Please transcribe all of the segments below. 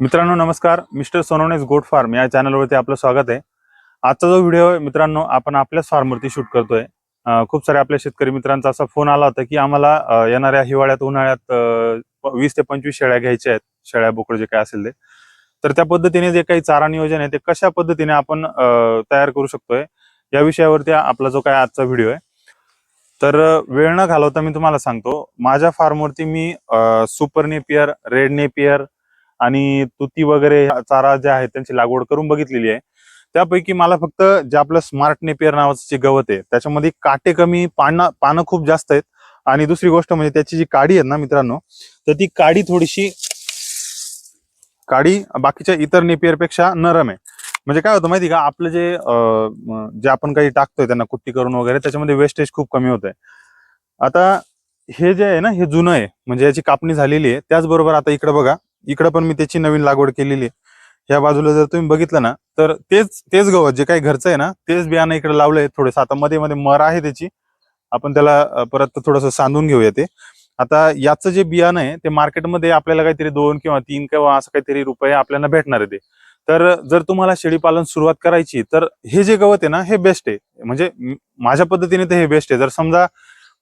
मित्रांनो नमस्कार. Mister सोनवणेस goat farm या चॅनलवरती आपलं स्वागत आहे. आजचा जो व्हिडिओ आहे मित्रांनो आपण आपल्याच फार्मवरती शूट करतोय. खूप सारे आपल्या शेतकरी मित्रांचा असा फोन आला होता की आम्हाला येणाऱ्या हिवाळ्यात उन्हाळ्यात वीस ते पंचवीस शेळ्या घ्यायच्या आहेत. शेळ्या बोकड जे काय असेल ते. तर त्या पद्धतीने जे काही चारा नियोजन आहे ते कशा पद्धतीने आपण तयार करू शकतोय या विषयावरती आपला जो काय आजचा व्हिडिओ आहे. तर वेळ न घालवता मी तुम्हाला सांगतो. माझ्या फार्मवरती मी सुपर नेपियर रेड नेपियर आणि तुती वगैरे चारा जे आहेत त्यांची लागवड करून बघितलेली आहे. त्यापैकी मला फक्त जे आपलं स्मार्ट नेपियर नावाचं जे गवत आहे त्याच्यामध्ये काटे कमी पानं पानं खूप जास्त आहेत. आणि दुसरी गोष्ट म्हणजे त्याची जी काडी आहे ना मित्रांनो तर ती काडी थोडीशी काडी बाकीच्या इतर नेपियरपेक्षा नरम आहे. म्हणजे काय होतं माहिती का आपलं जे जे आपण काही टाकतोय त्यांना कुट्टी करून वगैरे त्याच्यामध्ये वेस्टेज खूप कमी होत आहे आता हे जे आहे ना हे जुनं आहे. म्हणजे याची कापणी झालेली आहे. त्याचबरोबर आता इकडे बघा इकडं पण मी त्याची नवीन लागवड केलेली आहे. ह्या बाजूला जर तुम्ही बघितलं ना तर तेच तेच गवत जे काही घरचं आहे ना तेच बियाणं इकडे लावलंय थोडंसं. आता मध्ये मध्ये मर आहे त्याची. आपण त्याला परत थोडंसं सांधून घेऊया ते. आता याचं जे बियाणं आहे ते मार्केटमध्ये आपल्याला काहीतरी दोन किंवा तीन किंवा असं काहीतरी रुपये आपल्याला भेटणार आहे ते. तर जर तुम्हाला शेळीपालन सुरुवात करायची तर हे जे गवत आहे ना हे बेस्ट आहे. म्हणजे माझ्या पद्धतीने तर हे बेस्ट आहे. जर समजा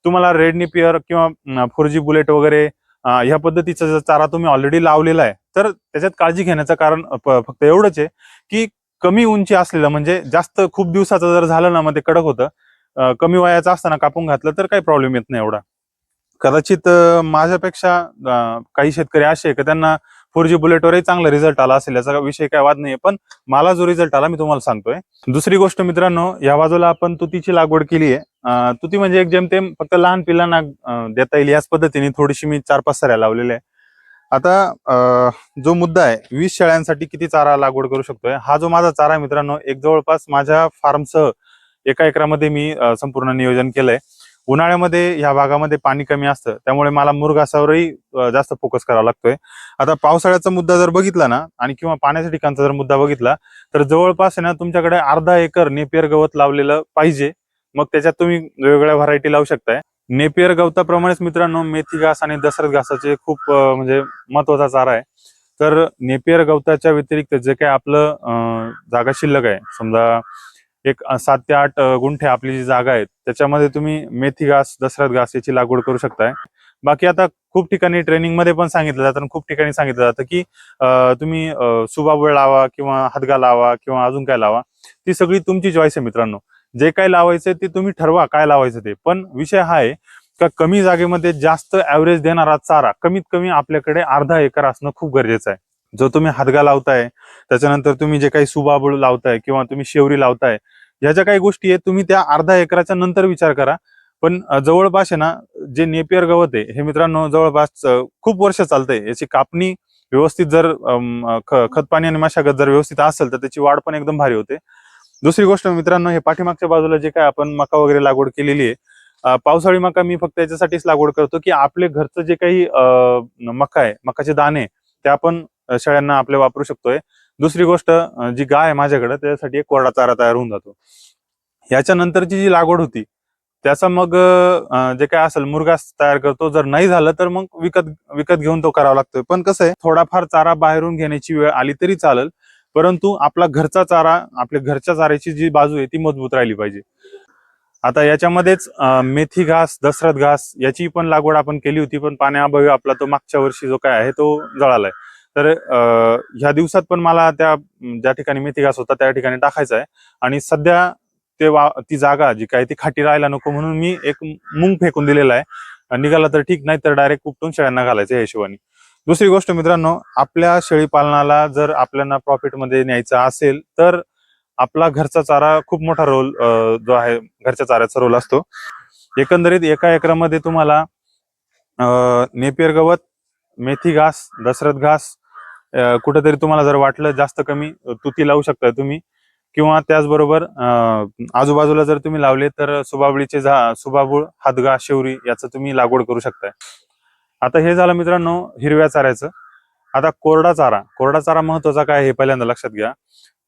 तुम्हाला रेडनी पिअर किंवा फोर जी बुलेट वगैरे ह्या पद्धतीचा जर चारा तुम्ही ऑलरेडी लावलेला आहे तर त्याच्यात काळजी घेण्याचं कारण फक्त एवढंच आहे की कमी उंची असलेलं म्हणजे जास्त खूप दिवसाचं जर झालं ना मग ते कडक होतं. कमी वयाचं असताना कापून घातलं तर काही प्रॉब्लेम येत नाही एवढा. कदाचित माझ्यापेक्षा काही शेतकरी असे का की त्यांना फोर जी बुलेटवरही चांगला रिझल्ट आला असेल याचा विषय काय वाद नाही पण मला जो रिझल्ट आला मी तुम्हाला सांगतोय. दुसरी गोष्ट मित्रांनो या बाजूला आपण तुतीची लागवड केली आहे. तुती म्हणजे एक जेमतेम फक्त लहान पिलांना देता येईल याच पद्धतीने थोडीशी मी चार पाच सऱ्या लावलेल्या आहे आता जो मुद्दा आहे वीस शेळ्यांसाठी किती चारा लागवड करू शकतोय? हा जो माझा चारा मित्रांनो एक जवळपास माझ्या फार्मसह एका एकरामध्ये मी संपूर्ण नियोजन केलंय. उन्हाळ्यामध्ये ह्या भागामध्ये पाणी कमी असतं. त्यामुळे मला मुरघासावरही जास्त फोकस करावा लागतोय. आता पावसाळ्याचा मुद्दा जर बघितला ना आणि किंवा पाण्याच्या ठिकाणचा जर मुद्दा बघितला तर जवळपास आहे ना तुमच्याकडे अर्धा एकर नेपियर गवत लावलेलं पाहिजे. मग त्याच्यात तुम्ही वेगवेगळ्या व्हरायटी लावू शकताय. नेपियर गवताप्रमाणेच मित्रांनो मेथी घास आणि दशरथ घासाचे खूप म्हणजे महत्त्वाचा चारा आहे. तर नेपियर गवताच्या व्यतिरिक्त जे काही आपलं जागा शिल्लक आहे समजा एक सात ते आठ गुंठे आपली जी जागा आहे त्याच्यामध्ये तुम्ही मेथी घास दशरथ घास याची लागवड करू शकताय. बाकी आता खूप ठिकाणी ट्रेनिंगमध्ये पण सांगितलं जातं आणि खूप ठिकाणी सांगितलं जातं की तुम्ही सुबाबळ लावा किंवा हातगा लावा किंवा अजून काय लावा ती सगळी तुमची चॉईस आहे मित्रांनो. जे काय लावायचं ते तुम्ही ठरवा काय लावायचं ते. पण विषय हा आहे का कमी जागेमध्ये जास्त ऍव्हरेज देणारा चारा कमीत कमी आपल्याकडे अर्धा एकर असणं खूप गरजेचं आहे. जो तुम्ही हादगा लावताय त्याच्यानंतर तुम्ही जे काही सुबाबळ लावताय किंवा तुम्ही शेवरी लावताय ह्या ज्या काही गोष्टी आहेत तुम्ही त्या अर्धा एकराच्या नंतर विचार करा. पण जवळपास आहे ना जे नेपियर गवत आहे हे मित्रांनो जवळपास खूप वर्ष चालतंय. याची कापणी व्यवस्थित जर खत पाणी आणि मशागत जर व्यवस्थित असेल तर त्याची वाढ पण एकदम भारी होते. दुसरी गोष्ट मित्रांनो हे पाठीमागच्या बाजूला जे काय आपण मका वगैरे लागवड केलेली आहे पावसाळी मका मी फक्त याच्यासाठीच लागवड करतो की आपले घरचं जे काही मका आहे मकाचे दाणे ते आपण शेळ्यांना आपले वापरू शकतोय. दुसरी गोष्ट जी गाय आहे माझ्याकडे त्याच्यासाठी एक कोरडा चारा तयार होऊन जातो. याच्या नंतरची जी लागवड होती त्याचा मग जे काय असेल मुरगास तयार करतो. जर नाही झालं तर मग विकत विकत घेऊन तो करावा लागतोय. पण कसं आहे थोडाफार चारा बाहेरून घेण्याची वेळ आली तरी चालेल. परंतु आपला घरचा चारा आपल्या घरच्या चाऱ्याची जी बाजू आहे ती मजबूत राहिली पाहिजे. आता याच्यामध्येच मेथी घास दसरथ घास याची पण लागवड आपण केली होती. पण पाण्याअभावी आपला तो मागच्या वर्षी जो काय आहे तो जळालाय. तर ह्या दिवसात पण मला त्या ज्या ठिकाणी मेथी घास होता त्या ठिकाणी टाकायचा आहे. आणि सध्या ते वा ती जागा जी काय ती खाटी राहायला नको म्हणून मी एक मुंग फेकून दिलेला आहे. आणि निघाला तर ठीक नाही तर डायरेक्ट उपटून शेळ्यांना घालायचं या हिशोबाने. दुसरी गोष्ट मित्रांनो आपल्या शेळी पालनाला जर आपल्याला प्रॉफिटमध्ये न्यायचं असेल तर आपला घरचा चारा खूप मोठा रोल जो आहे घरच्या चाऱ्याचा रोल असतो. एकंदरीत एका एकरामध्ये तुम्हाला नेपियर गवत मेथी घास दशरथ घास कुठेतरी तुम्हाला जर वाटलं जास्त कमी तुती लावू शकता तुम्ही. किंवा त्याचबरोबर आजूबाजूला जर तुम्ही लावले तर सुबाबळीचे झा सुबाबूळ हादगा शेवरी याचं तुम्ही लागवड करू शकताय. आता हे झालं मित्रांनो हिरव्या चाऱ्याचं. आता कोरडा चारा. कोरडा चारा महत्त्वाचा काय हे पहिल्यांदा लक्षात घ्या.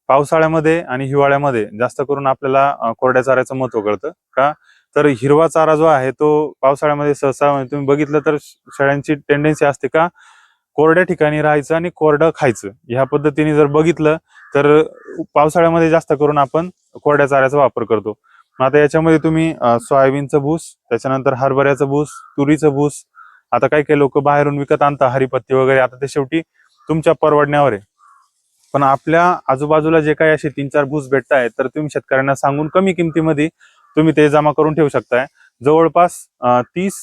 पावसाळ्यामध्ये आणि हिवाळ्यामध्ये जास्त करून आपल्याला कोरड्या चाऱ्याचं महत्त्व कळतं. का? तर हिरवा चारा जो आहे तो पावसाळ्यामध्ये सहसा म्हणजे तुम्ही बघितलं तर शेळ्यांची टेंडन्सी असते का? कोरड्या ठिकाणी राहायचं आणि कोरडं खायचं. ह्या पद्धतीने जर बघितलं तर पावसाळ्यामध्ये जास्त करून आपण कोरड्या चाऱ्याचा वापर करतो. मग आता याच्यामध्ये तुम्ही सोयाबीनचं भूस त्याच्यानंतर हरभऱ्याचं भूस तुरीचं भूस आता काही काही लोक बाहेरून विकत आणतात हरिपत्ती वगैरे. आता ते शेवटी तुमच्या परवडण्यावर आहे. पण आपल्या आजूबाजूला जे काही असे तीन चार भूस भेटत आहेत तर तुम्ही शेतकऱ्यांना सांगून कमी किमतीमध्ये तुम्ही ते जमा करून ठेवू शकताय. जवळपास तीस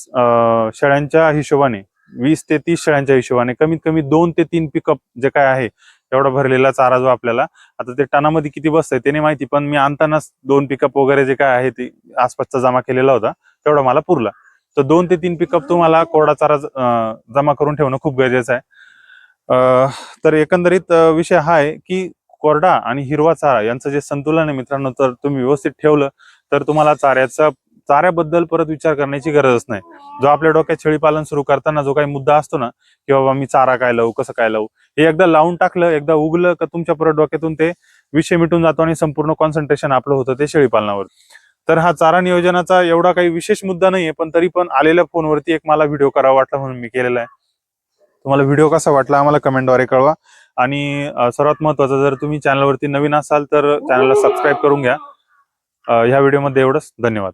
शेळ्यांच्या हिशोबाने वीस ते तीस शेळ्यांच्या हिशोबाने कमीत कमी दोन ते तीन पिकअप जे काय आहे एवढा भरलेला चारा जो आपल्याला आता ते टनामध्ये किती बसतंय ते नाही माहिती पण मी आणतानाच दोन पिकअप वगैरे जे काय आहे ते आसपासचा जमा केलेला होता तेवढा मला पुरला. तर दोन ते तीन पिकअप तुम्हाला कोरडा चारा जमा करून ठेवणं खूप गरजेचं आहे. तर एकंदरीत विषय हा आहे की कोरडा आणि हिरवा चारा यांचं जे संतुलन आहे मित्रांनो तर तुम्ही व्यवस्थित ठेवलं तर तुम्हाला चाऱ्याचा चाऱ्याबद्दल परत विचार करण्याची गरजच नाही. जो आपल्या डोक्यात शेळीपालन सुरू करताना जो काही मुद्दा असतो ना की बाबा मी चारा काय लावू कसं काय लावू हे एकदा लावून टाकलं एकदा उगलं का तुमच्या परत डोक्यातून ते विषय मिटून जातो आणि संपूर्ण कॉन्सन्ट्रेशन आपलं होतं ते शेळी पालनावर तर हा चारा नियोजनाचा एवढा काही विशेष मुद्दा नाहीये पण तरी पण आलेल्या फोनवरती एक मला व्हिडिओ करावा वाटला म्हणून मी केलेला आहे. तुम्हाला व्हिडिओ कसा वाटला आम्हाला कमेंटद्वारे कळवा. आणि सर्वात महत्वाचं जर तुम्ही चॅनलवरती नवीन असाल तर चॅनलला सबस्क्राईब करून घ्या. ह्या व्हिडिओमध्ये एवढंच. धन्यवाद.